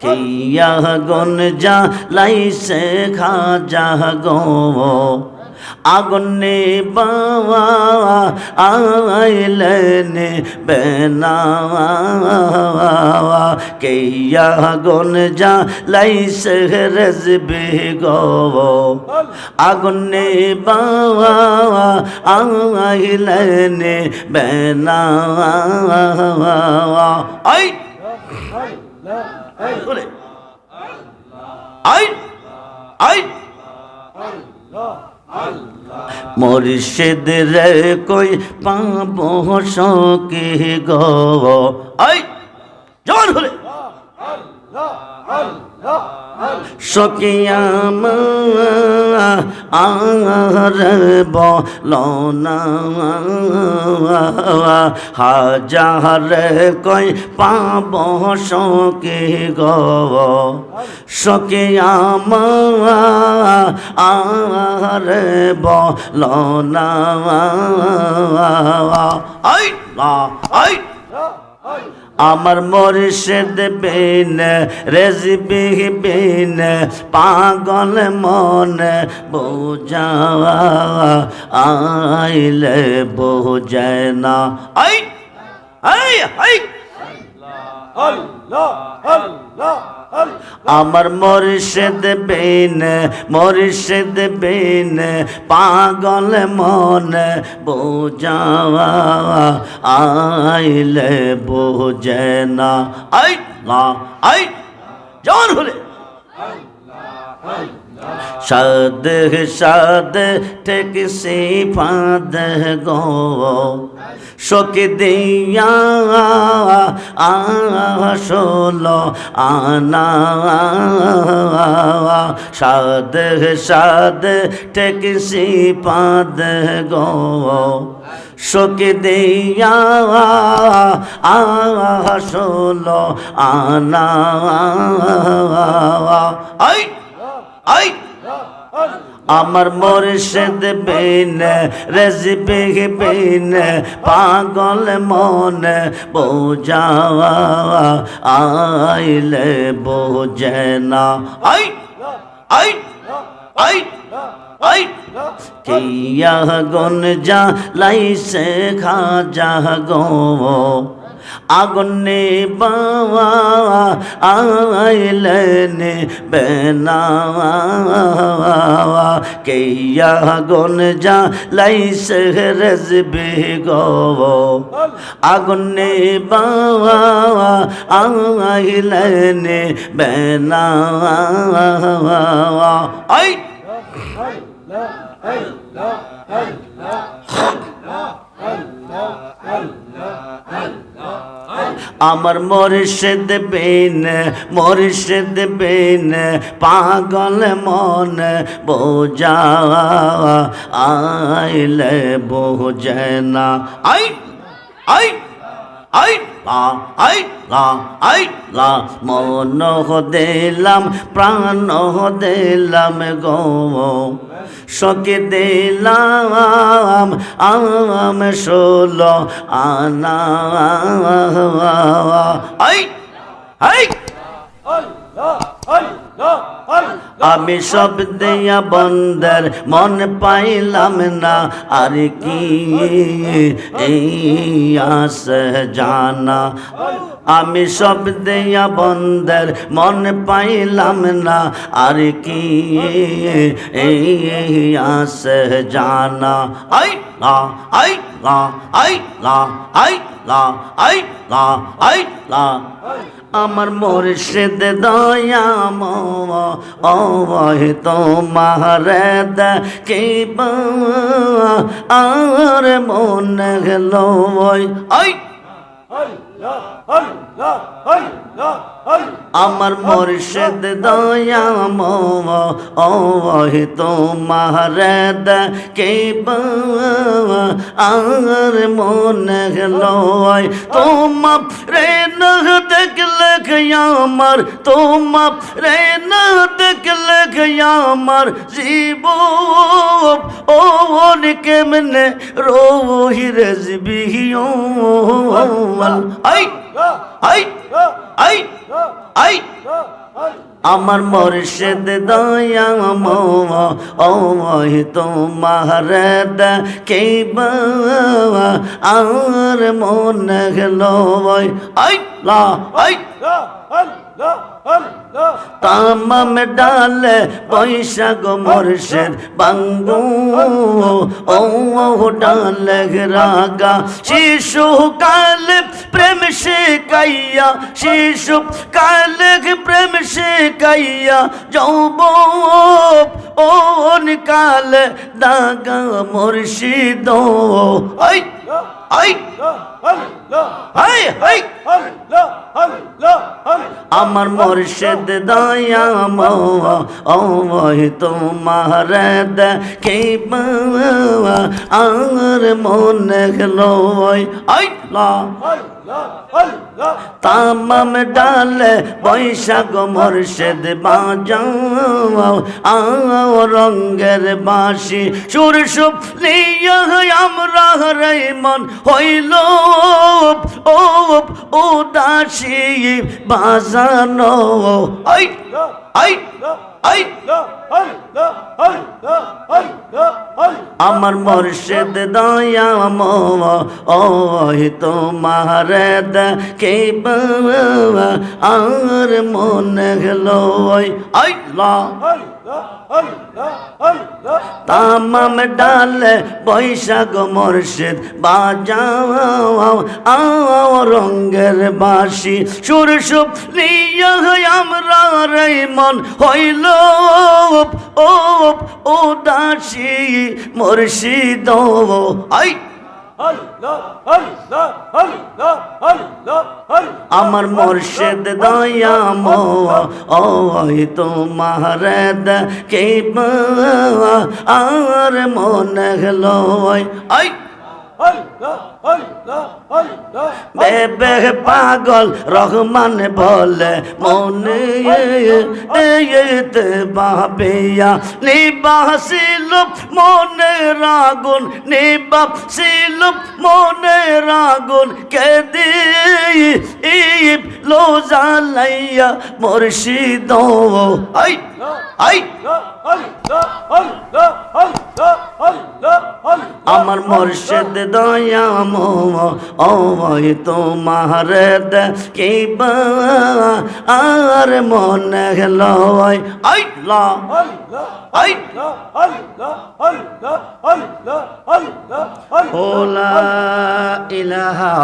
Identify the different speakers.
Speaker 1: কিয়া গন যা লাইসে খাজা গো আগুনে বাবা আইলেন বেনা কেয়া গন যা লাইসে রেজবে গো আগুনে বাবা আইলেন বেনা আই ওরে আইন আইন। মুর্শিদ রে কই পাব সকি গো? আই জোর হলে সকিয়াম আর বলনা হাজার কই পাব সকে গো সকিয়াম আর বলনা আই আই আমার মরিষেদ বিন রেজবি বিন পাগল মন বোঝা আইলে বোঝায় না। আই! আই! আই! আমার মরিষেদ বিন মরিষেদ বিন, পাগল মন বোঝাওয়া আইলে বোঝে না। আই না আই জন হলে। সাদ সাদ, ঠেক সে ফাদ গো। শোক দিয়া আসল আনা। সাদ সাদ, ঠেক সে পাদ গো। শোক দিয়া আসল আনা। আই আই আমার মোরশেদ বিন রেজবে বিন পাগল মন বোঝা আইলে বোঝে না। আই আই আই আই কিয়া গন যা লাইসে খাজা গো। আগুনে বাবা আইলেন বেনা কেয়া গন যা লাইসে রেজবে গো। আগুনে বাবা আইলেন বেনা আই আমার মরিষেদ বেন মরিষেদ বেন পাগল মন বোঝা আইলে বোঝে না। আই আই আই। লা আই লা আই লা মন দিলাম প্রাণ দিলাম গো। সকে দিলাম আম ষোলো আনা। আই আই। আমি সব দিয়া বন্দর মন পাইলাম না, আর কি আস জানা? আমি সব দিয়া বন্দর মন পাইলাম না, আর কি আস জানা? আই! লা আই লা আই লা আই লা আই লা আই লা আমার মোরশেদ দয়া ওহ তোমার কে আর মন গেল আই আমার মোরশেদ দয়া ওহ তোমার কে আর মন গেল তোমার রে না দেখলে আমার? তোমার রে না দেখলে আমার জীব ও কেমনে রোহি রেজবি আই আই আই আই। আমার মর্ষেদ দয়া ওই তোমার কে আর মনে গেল আই লা আই। তামাম ডালে বৈশাখ মর্ষেদ বাঙ্গু। ও ডালে রাগা। শিশু কাল প্রেম শিকাইয়া শিশু কাল প্রেম শিকাইয়া যৌব ওন কাল দাগা মুর্শিদ হাই আমার মর্ষেদ দয়াম ওই তোমার দেখে আর মনে গেল তামাম ডালে বৈশাখ মুর্শিদ বাজাও, আও রঙ্গের বাসি সুর আমরা রে মন হইল ও উদাসী, বাজানো। আই আই। আমার মুর্শিদ দয়া ও তোমার কে আর মনে গেল আই লা। তামাম ডালে বৈশাখ মুর্শিদ আও রঙ্গের বাসি সুর সুপ আমরা রে মন হইল ও উদাসী মুর্শিদ। আই! আমার মুর্শিদ দয়াম ও তোমার কে আর মনে গেল আই! বেবে পাগল রহমান বলে মনে বাবিয়া নিবাসিল মনে রাগুন, নিবাসিল মনে রাগুন কে দি ইব লো জালাইয়া মুর্শিদ আই আমার মুর্শিদ দয়াম ও তোমার কে আর মনে গেল আই! লা। আই! ওলা ইলাহা